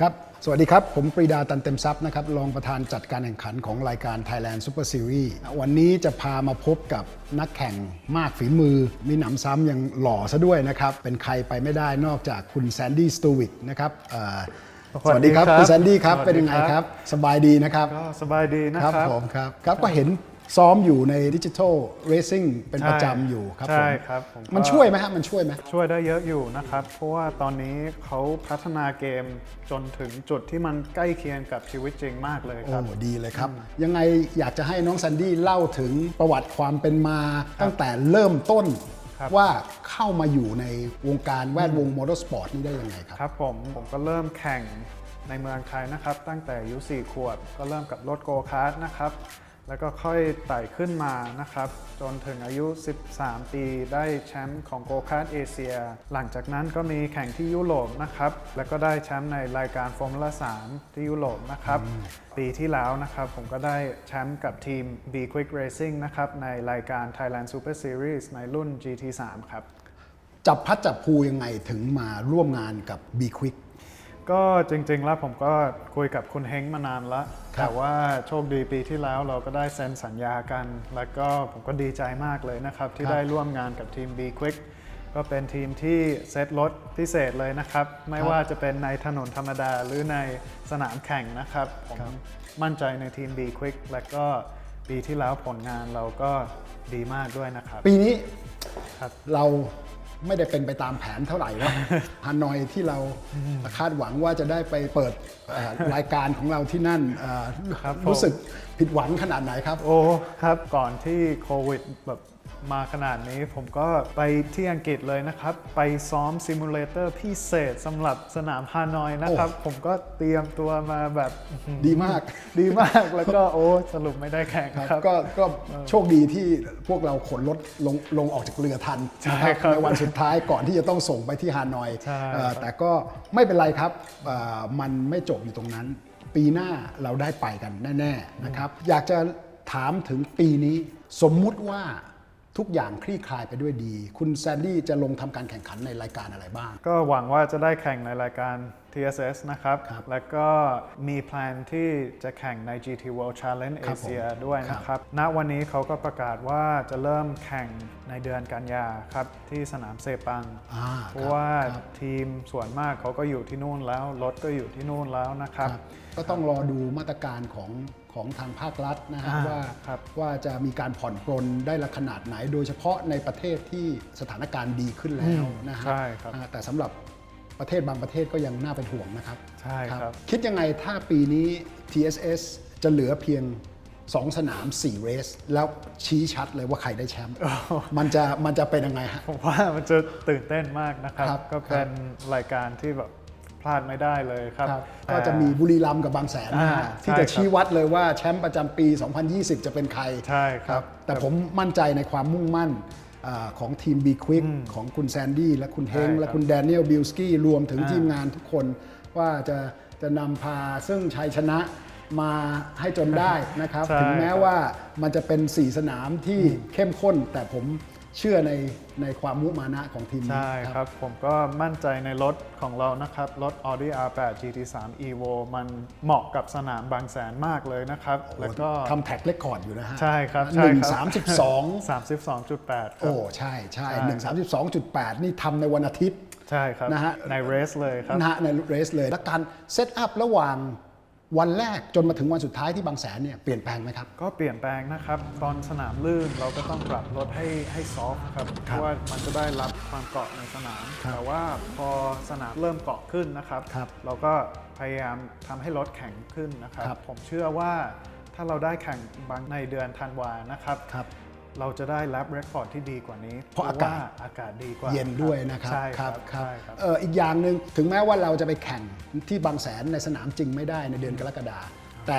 ครับ สวัสดีครับ ผมปรีดาตันเต็มทรัพย์นะครับ รองประธานจัดการแข่งขันของรายการ Thailand Super Series วันนี้จะพามาพบกับนักแข่งมากฝีมือ มีหนำซ้ำยังหล่อซะด้วยนะครับ เป็นใครไปไม่ได้นอกจากคุณแซนดี้สตูวิกนะครับเอ่อสวัสดีครับสวัสดีครับคุณแซนดี้ครับสวัสดีเป็นยังไงครับครับ สบายดีนะครับ ก็สบายดีนะคครัรัผมครับ ครับ ก็เห็น ซ้อมอยู่ในดิจิทัลเรซิ่งเป็นประจำอยู่ครับใช่ผมครับผมก็มันช่วยไหมฮะมันช่วยไหม ช่วยได้เยอะอยู่นะครับ เพราะว่าตอนนี้เขาพัฒนาเกมจนถึงจุดที่มันใกล้เคียงกับชีวิตจริงมากเลยครับ โอ้ดีเลยครับ ยังไงอยากจะให้น้องแซนดี้เล่าถึงประวัติความเป็นมาตั้งแต่เริ่มต้น ครับว่าเข้ามาอยู่ในวงการแวดวงมอเตอร์สปอร์ตนี้ได้ยังไงครับ ครับผมผมก็เริ่มแข่งในเมืองไทยนะครับ ตั้งแต่อายุ4ขวบก็เริ่มกับรถโกคาร์ทนะครับ แล้วก็ค่อยไต่ขึ้นมานะครับ จนถึงอายุ 13 ปีได้แชมป์ของโกคาร์ทเอเชีย หลังจากนั้นก็มีแข่งที่ยุโรปนะครับ แล้วก็ได้แชมป์ในรายการฟอร์มูล่า 3 ที่ยุโรปนะครับ ปีที่แล้วนะครับ ผมก็ได้แชมป์กับทีม B Quick Racing นะครับ ในรายการ Thailand Super Series ในรุ่น GT3 ครับ จับพัดจับภูยังไงถึงมาร่วมงานกับ B Quick ก็จริง ๆ แล้วผมก็คุยกับคุณเฮงมานานแล้วครับ แต่ว่าโชคดีปีที่แล้วเราก็ได้เซ็นสัญญากัน แล้วก็ผมก็ดีใจมากเลยนะครับ ที่ได้ร่วมงานกับทีม B Quick ก็เป็นทีมที่เซตรถพิเศษเลยนะครับ ไม่ว่าจะเป็นในถนนธรรมดาหรือในสนามแข่งนะครับ ผมมั่นใจในทีม B Quick และก็ปีที่แล้วผลงานเราก็ดีมากด้วยนะครับ ปีนี้ครับ เรา ไม่ได้เป็นไปตามแผนเท่าไหร่นะฮานอยที่เราคาดหวังว่าจะได้ไปเปิดเอ่อรายการของเราที่นั่นเอ่อครับผมรู้สึกผิดหวังขนาดไหนครับ โอ้ครับก่อนที่โควิดแบบ มาขนาดนี้ผมก็ไปที่อังกฤษเลยนะครับ ไปซ้อมซิมูเลเตอร์พิเศษสำหรับสนามฮานอยนะครับ ผมก็เตรียมตัวมาแบบดีมาก ดีมากแล้วก็โอ้สรุปไม่ได้แข่งครับครับก็ก็โชคดีที่พวกเราขนรถลงลงออกจากเรือทันใช่นะครับในวันสุดท้ายก่อนที่จะต้องส่งไปที่ฮานอยใช่เอ่อครับแต่ก็ไม่เป็นไรครับเอ่อมันไม่จบอยู่ตรงนั้น ปีหน้าเราได้ไปกันแน่ ๆนะครับ อยากจะถามถึงปีนี้สมมุติว่า ทุกอย่างคลี่คลายไปด้วยดี คุณแซนดี้จะลงทำการแข่งขันในรายการอะไรบ้าง ก็หวังว่าจะได้แข่งในรายการ TSS นะครับ ครับแล้วก็มีแพลนที่จะแข่งใน GT World Challenge ครับผม Asia ด้วยนะครับ ณ วันนี้เขาก็ประกาศว่าจะเริ่มแข่งในเดือนกันยาครับ ที่สนามเซปัง อ่าเพราะว่าครับทีมส่วนมากเขาก็อยู่ที่นู่นแล้ว รถก็อยู่ที่นู่นแล้วนะครับ ครับก็ต้องรอดูมาตรการของ ของทางภาครัฐนะฮะอ่าว่าครับว่าจะมีการผ่อนปรนได้ละขนาดไหน โดยเฉพาะในประเทศที่สถานการณ์ดีขึ้นแล้วนะฮะใช่ครับอ่าแต่สำหรับประเทศบางประเทศก็ยังน่าเป็นห่วงนะครับใช่ครับ คิดยังไงถ้าปีนี้ TSS จะเหลือเพียง2 สนาม 4 เรส แล้วชี้ชัดเลยว่าใครได้แชมป์มันจะมันจะเป็นยังไงฮะผมว่ามันจะตื่นเต้นมากนะครับครับก็เป็นรายการที่แบบพ ลาดไม่ได้เลยครับครับแต่ก็จะมีบุรีรัมย์กับบางแสนนะฮะอ่าที่ใช่จะครับชี้วัดเลยว่าแชมป์ประจำปี 2020 จะเป็นใครใช่ครับ แต่ผมมั่นใจในความมุ่งมั่นอาของทีม B Quick ของคุณแซนดี้และคุณเฮงใช่ครับและคุณแดเนียลบิลสกี้รวมถึงอ่าทีมงานทุกคนว่าจะจะนำพาซึ่งชัยชนะมาให้จนได้นะครับใช่ถึงแม้ครับว่ามันจะเป็น 4 สนามที่เข้มข้นแต่ผม เชื่อในในความมุมานะของทีมนี้ใช่ครับ ผมก็มั่นใจในรถของเรานะครับ รถ Audi R8 GT3 Evo มันเหมาะกับสนามบางแสนมากเลยนะครับ แล้วก็ทำแท็กเรคคอร์ดอยู่นะฮะ ใช่ครับหใช่นึ่งครับสามสิบสอง32.8ครัโอ้บใช่ใช่ใช่หนึ่งสามสิบสองจุดแปดนี่ทำในวันอาทิตย์ ใช่ครับนะฮะในเรสเลยครับนะฮะในเรสเลย แล้วการเซตอัพระหว่าง วันแรกจนมาถึงวันสุดท้ายที่บางแสนเนี่ยเปลี่ยนแปลงไหมครับ ก็เปลี่ยนแปลงนะครับ ตอนสนามลื่นเราก็ต้องปรับรถให้ให้ซอฟต์ครับเพราะว่ามันจะได้รับความเกาะในสนาม ครับแต่ว่าพอสนามเริ่มเกาะขึ้นนะครับ ครับเราก็พยายามทำให้รถแข็งขึ้นนะครับ ครับผมเชื่อว่าถ้าเราได้แข่งบางในเดือนธันวานะครับ ครับ เราจะได้รับเรคคอร์ดที่ดีกว่านี้ เพราะอากาศว่อากาศดีกว่าเย็นด้วยนะครับใช่ครับครัใช่ครับ เอ่ออีกอย่างหนึ่งถึงแม้ว่าเราจะไปแข่งที่บางแสนในสนามจริงไม่ได้ในเดือนกรกฎาแต่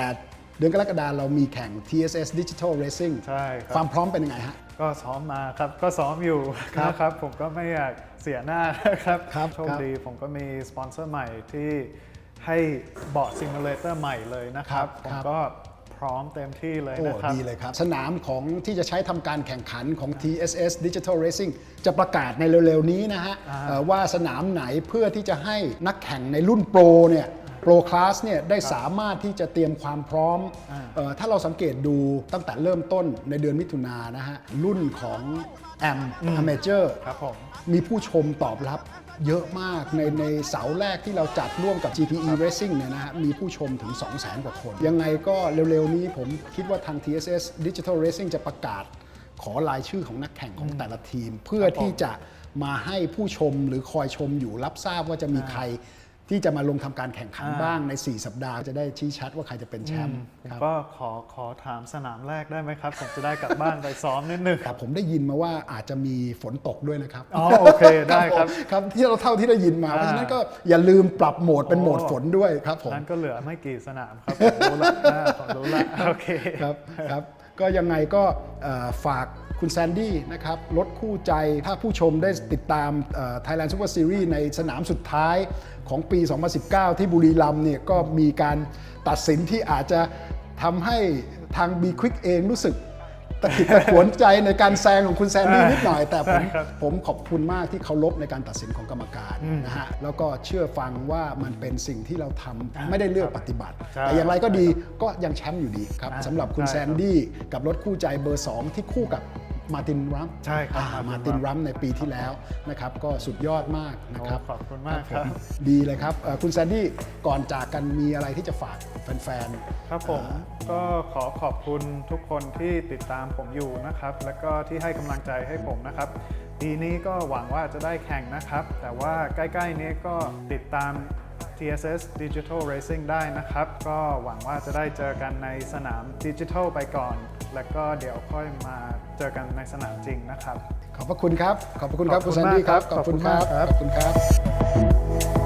เดือนกรกฎาเรามีแข่ง TSS Digital Racing ใช่ครับ ความพร้อมเป็นยังไงฮะ ก็ซ้อมมาครับ ก็ซ้อมอยู่ครับนะครับ ผมก็ไม่อยากเสียหน้านะครับครับโชคครับดีผมก็มีสปอนเซอร์ใหม่ที่ให้เบาะซิมูเลเตอร์ใหม่เลยนะครับ ครับผมครับก็ พร้อมเต็มที่เลยโอ้นะครับดีเลยครับ สนามของที่จะใช้ทำการแข่งขันของ TSS Digital Racing จะประกาศในเร็วๆนี้นะฮะอ่าเอ่อว่าสนามไหนเพื่อที่จะให้นักแข่งในรุ่นโปรเนี่ย โปรคลาสเนี่ยได้สามารถที่จะเตรียมความพร้อมอ่าเอ่อถ้าเราสังเกตดูตั้งแต่เริ่มต้นในเดือนมิถุนายนนะฮะ รุ่นของแอม a เมเจอร์ครับผมมีผู้ชมตอบรับเยอะมากในในเสาแรกที่เราจัดร่วมกับ GPE Racing เนี่ยนะฮะมีผู้ชมถึง 200,000 กว่าคน ยังไงก็เร็วๆนี้ผมคิดว่าทาง TSS Digital Racing จะประกาศขอรายชื่อของนักแข่งของแต่ละทีม เพื่อที่จะมาให้ผู้ชมหรือคอยชมอยู่รับทราบว่าจะมีใคร ที่จะมาลงทำการแข่งขันอ่าบ้างใน 4 สัปดาห์ จะได้ชี้ชัดว่าใครจะเป็นแชมป์ผมครับก็ขอขอถามสนามแรกได้ไหมครับ ผมจะได้กลับบ้านไปซ้อมนิดนึงแต่ผมได้ยินมาว่าอาจจะมีฝนตกด้วยนะครับอ๋อโอเคได้ครับผมครับที่เราเท่าที่ได้ยินมาอ่าเพราะฉะนั้นก็อย่าลืมปรับโหมดเป็นโหมดโอ้ฝนด้วยครับผมนั้นก็เหลือไม่กี่สนามครับผมรู้ละอ่าผมรู้ละโอเคครับครับก็ยังไงก็เอ่อฝาก คุณแซนดี้นะครับรถคู่ใจ ถ้าผู้ชมได้ติดตามเอ่อ Thailand Super Series ในสนามสุดท้ายของปี 2019 ที่บุรีรัมย์เนี่ยก็มีการตัดสินที่อาจจะทำให้ทาง B Quick เองรู้สึกตะขิดตะขวนใจในการแซงของคุณแซนดี้นิดหน่อย แต่ผมใช่ครับผมขอบคุณมากที่เคารพในการตัดสินของกรรมการนะฮะแล้วก็เชื่อฟังว่ามันเป็นสิ่งที่เราทำไม่ได้เลือกปฏิบัติใช่แต่อย่างไรก็ดีก็ยังแชมป์อยู่ดีครับอ่าสำหรับคุณใช่แซครับนดี้กับรถคู่ใจเบอร์ 2 ที่คู่กับ มาตินรัมใช่ครับมา Martin ตินรัมในปีที่แล้วนะครับก็สุดยอดมากนะครับโอ้ขอบคุณมากครับผมดีเลยครับเอ่อคุณแซนดี้ก่อนจากกันมีอะไรที่จะฝากแฟนๆครับผมก็ขอขอบคุณทุกคนที่ติดตามผมอยู่นะครับ แล้วก็ที่ให้กำลังใจให้ผมนะครับปีนี้ก็หวังว่าจะได้แข่งนะครับ แต่ว่าใกล้ๆนี้ก็ติดตาม TSS Digital Racing ได้นะครับ ก็หวังว่าจะได้เจอกันในสนามดิจิทัลไปก่อน แล้วก็เดี๋ยวค่อยมาเจอกันในสนามจริงนะครับ ขอบพระคุณครับ ขอบพระคุณครับขอบคุคุณณแซนดี้ครับมากครับ ขอบคุณครับ ขอบคุณมากครับขอบคุณครับ